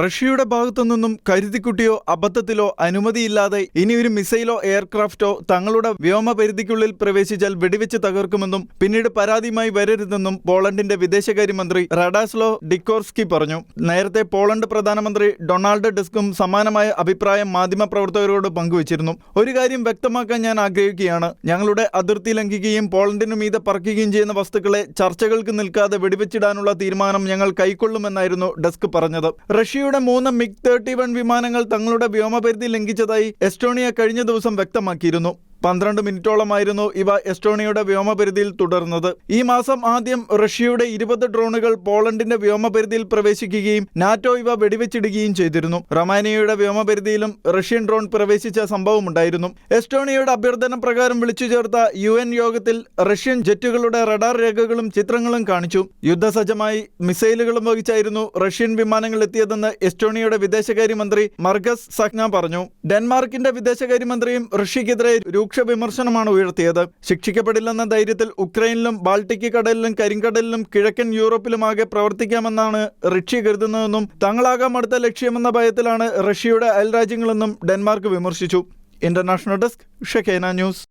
റഷ്യയുടെ ഭാഗത്തു നിന്നും കരുതിക്കുട്ടിയോ അബദ്ധത്തിലോ അനുമതിയില്ലാതെ ഇനി ഒരു മിസൈലോ എയർക്രാഫ്റ്റോ തങ്ങളുടെ വ്യോമപരിധിക്കുള്ളിൽ പ്രവേശിച്ചാൽ വെടിവെച്ച് തകർക്കുമെന്നും പിന്നീട് പരാതിയുമായി വരരുതെന്നും പോളണ്ടിന്റെ വിദേശകാര്യമന്ത്രി റഡാസ്ലോ ഡിക്കോർസ്കി പറഞ്ഞു. നേരത്തെ പോളണ്ട് പ്രധാനമന്ത്രി ഡൊണാൾഡ് ഡിസ്കും സമാനമായ അഭിപ്രായം മാധ്യമപ്രവർത്തകരോട് പങ്കുവച്ചിരുന്നു. ഒരു കാര്യം വ്യക്തമാക്കാൻ ഞാൻ ആഗ്രഹിക്കുകയാണ്. ഞങ്ങളുടെ അതിർത്തി ലംഘിക്കുകയും പോളണ്ടിനു മീതെ പറക്കുകയും ചെയ്യുന്ന വസ്തുക്കളെ ചർച്ചകൾക്ക് നിൽക്കാതെ വെടിവെച്ചിടാനുള്ള തീരുമാനം ഞങ്ങൾ കൈക്കൊള്ളുമെന്നായിരുന്നു ഡെസ്ക് പറഞ്ഞത്. റഷ്യയുടെ മൂന്ന് മിഗ് തേർട്ടി വൺ വിമാനങ്ങൾ തങ്ങളുടെ വ്യോമപരിധി ലംഘിച്ചതായി എസ്റ്റോണിയ കഴിഞ്ഞ ദിവസം വ്യക്തമാക്കിയിരുന്നു. പന്ത്രണ്ട് മിനിറ്റോളമായിരുന്നു ഇവ എസ്റ്റോണിയയുടെ വ്യോമപരിധിയിൽ തുടർന്നത്. ഈ മാസം ആദ്യം റഷ്യയുടെ ഇരുപത് ഡ്രോണുകൾ പോളണ്ടിന്റെ വ്യോമപരിധിയിൽ പ്രവേശിക്കുകയും നാറ്റോ ഇവ വെടിവെച്ചിടുകയും ചെയ്തിരുന്നു. റൊമാനിയയുടെ വ്യോമപരിധിയിലും റഷ്യൻ ഡ്രോൺ പ്രവേശിച്ച സംഭവമുണ്ടായിരുന്നു. എസ്റ്റോണിയയുടെ അഭ്യർത്ഥന പ്രകാരം വിളിച്ചു ചേർത്ത യു എൻ യോഗത്തിൽ റഷ്യൻ ജെറ്റുകളുടെ റഡാർ രേഖകളും ചിത്രങ്ങളും കാണിച്ചു. യുദ്ധസജ്ജമായി മിസൈലുകളും വഹിച്ചായിരുന്നു റഷ്യൻ വിമാനങ്ങൾ എത്തിയതെന്ന് എസ്റ്റോണിയയുടെ വിദേശകാര്യമന്ത്രി മർഗസ് സഹ്ന പറഞ്ഞു. ഡെൻമാർക്കിന്റെ വിദേശകാര്യമന്ത്രിയും റഷ്യക്കെതിരെ രൂക്ഷ വിമർശനമാണ് ഉയർത്തിയത്. ശിക്ഷിക്കപ്പെടില്ലെന്ന ധൈര്യത്തിൽ ഉക്രൈനിലും ബാൾട്ടിക് കടലിലും കരിങ്കടലിലും കിഴക്കൻ യൂറോപ്പിലുമാകെ പ്രവർത്തിക്കാമെന്നാണ് റഷ്യ കരുതുന്നതെന്നും തങ്ങളാകാം അടുത്ത ലക്ഷ്യമെന്ന ഭയത്തിലാണ് റഷ്യയുടെ അയൽരാജ്യങ്ങളെന്നും ഡെൻമാർക്ക് വിമർശിച്ചു. International desk Shekinah news.